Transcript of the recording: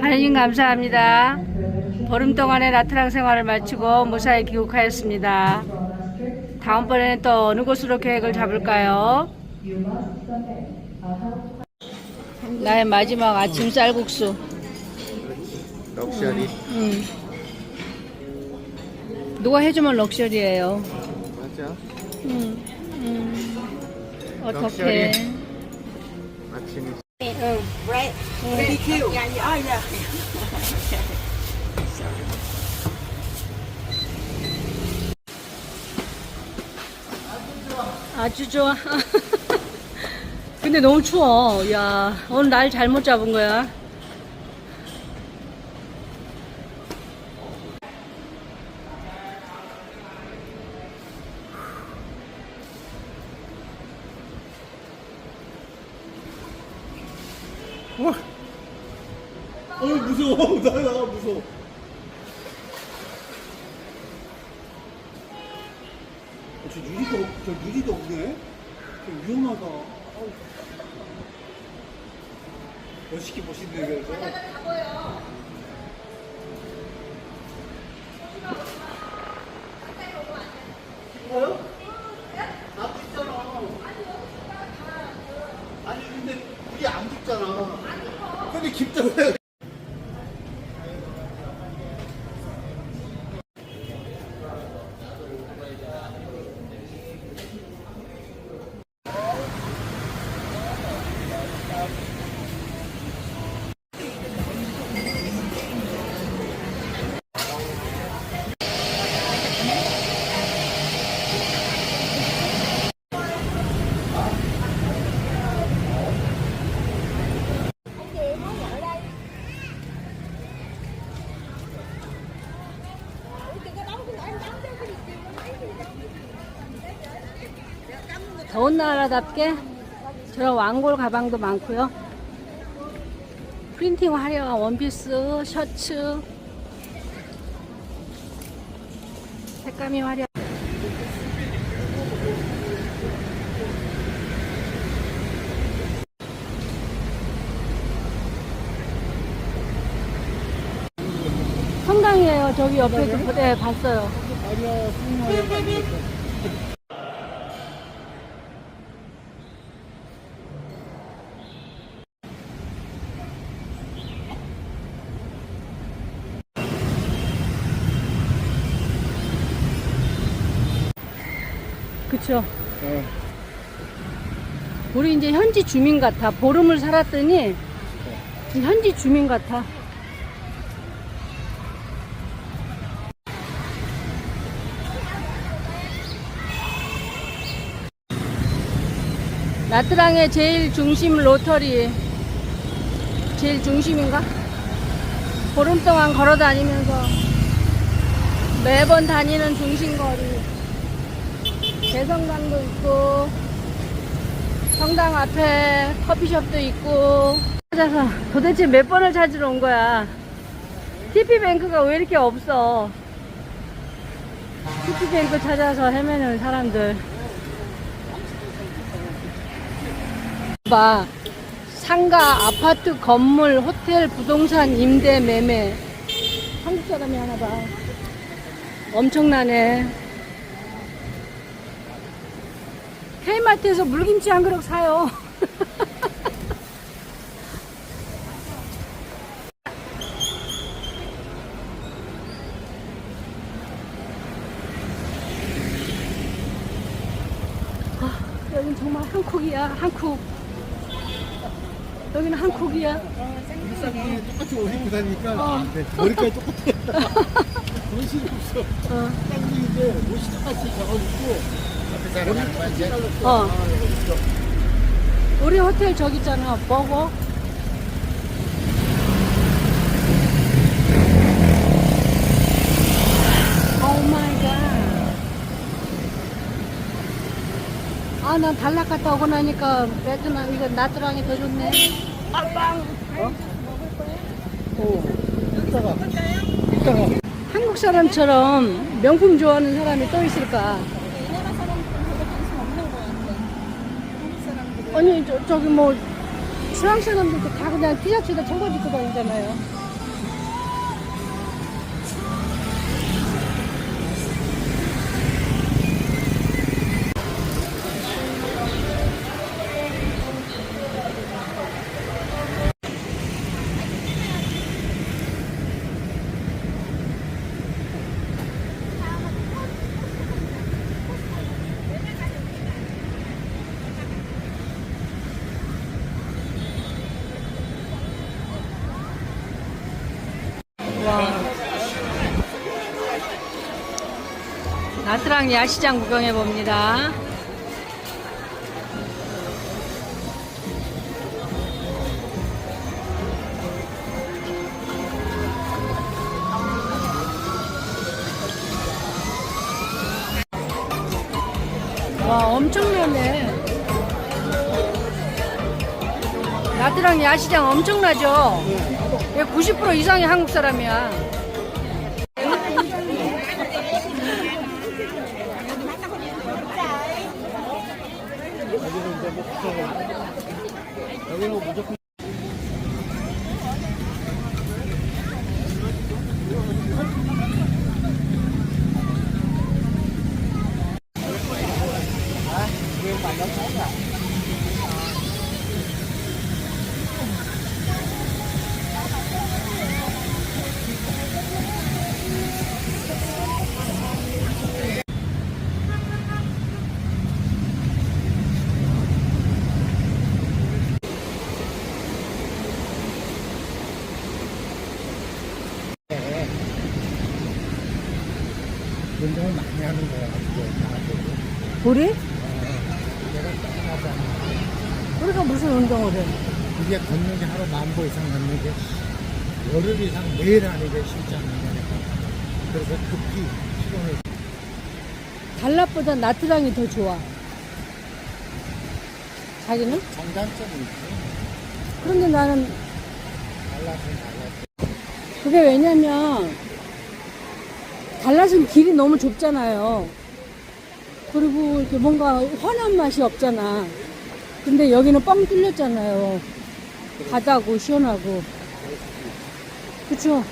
하느님 감사합니다. 보름 동안의 나트랑 생활을 마치고 무사히 귀국하였습니다. 다음번에는 또 어느 곳으로 계획을 잡을까요? 나의 마지막 아침 쌀국수. 럭셔리 음. 누가 해주면 럭셔리예요. 맞아 음, 음. 어떻게? 아침이 아주 좋아. 근데 너무 추워. 야, 오늘 날 잘못 잡은 거야. 어 무서워. 나, 나 무서워. 어, 저 유리도 없- 저 유리도 없네. 좀 위험하다. 아우. 멋있게 보시네 그래서 뭐요? 나도 있잖아 아니 근데 우리 안 해 더운 나라답게 저런 왕골 가방도 많고요. 프린팅 화려한 원피스, 셔츠, 색감이 화려. 성당이에요. 저기 옆에 그 네, 봤어요. 그쵸. 우리 이제 현지 주민 같아. 보름을 살았더니 현지 주민 같아. 나트랑의 제일 중심 로터리. 제일 중심인가? 보름 동안 걸어 다니면서 매번 다니는 중심거리. 대성당도 있고 성당 앞에 커피숍도 있고. 찾아서 도대체 몇 번을 찾으러 온 거야? TP뱅크가 왜 이렇게 없어? TP뱅크 찾아서 헤매는 사람들. 봐. 상가 아파트 건물 호텔 부동산 임대 매매. 한국 사람이 하나 봐. 엄청나네 K마트에서 물김치 한 그릇 사요. 아, 여긴 정말 한국이야, 한국. 여기는 한국이야. 일상이 똑같이 옷 입고 다니니까 어. 안 돼. 머리까지 똑같아. 정신이 없어. 어, 딴지인데 옷이 똑같이 거야 이제. 어. 우리 호텔 저기 있잖아, 버거. 갓. 아, 난 단락 갔다 오고 나니까 베트남 이거 나트랑이 더 좋네. 빵빵. 어? 오. 이따가 이따가 한국 사람처럼 명품 좋아하는 사람이 또 있을까? 아니, 저, 저기 뭐, 사람들도 다 그냥 티셔츠에다 청바지 입고 다니잖아요. 나트랑 야시장 구경해 봅니다. 와, 엄청나네. 나트랑 야시장 엄청나죠? 얘90% 이상이 한국 사람이야. 여기는 이제 뭐 구경을. 여기는 뭐 무조건. 운동을 우리? 우리가 무슨 운동을 해? 이게 걷는 게 하루 만보 이상 걷는 게 열흘 이상 매일 하는 게 쉽지 않는 거니까. 그래서 급히 피곤을 달랏보다 나트랑이 더 좋아. 자기는? 장단점이 있지. 그런데 나는 달라서 달랐어. 그게 왜냐면 달랏은 길이 너무 좁잖아요. 그리고 이렇게 뭔가 환한 맛이 없잖아. 근데 여기는 뻥 뚫렸잖아요. 바다고 시원하고. 그쵸?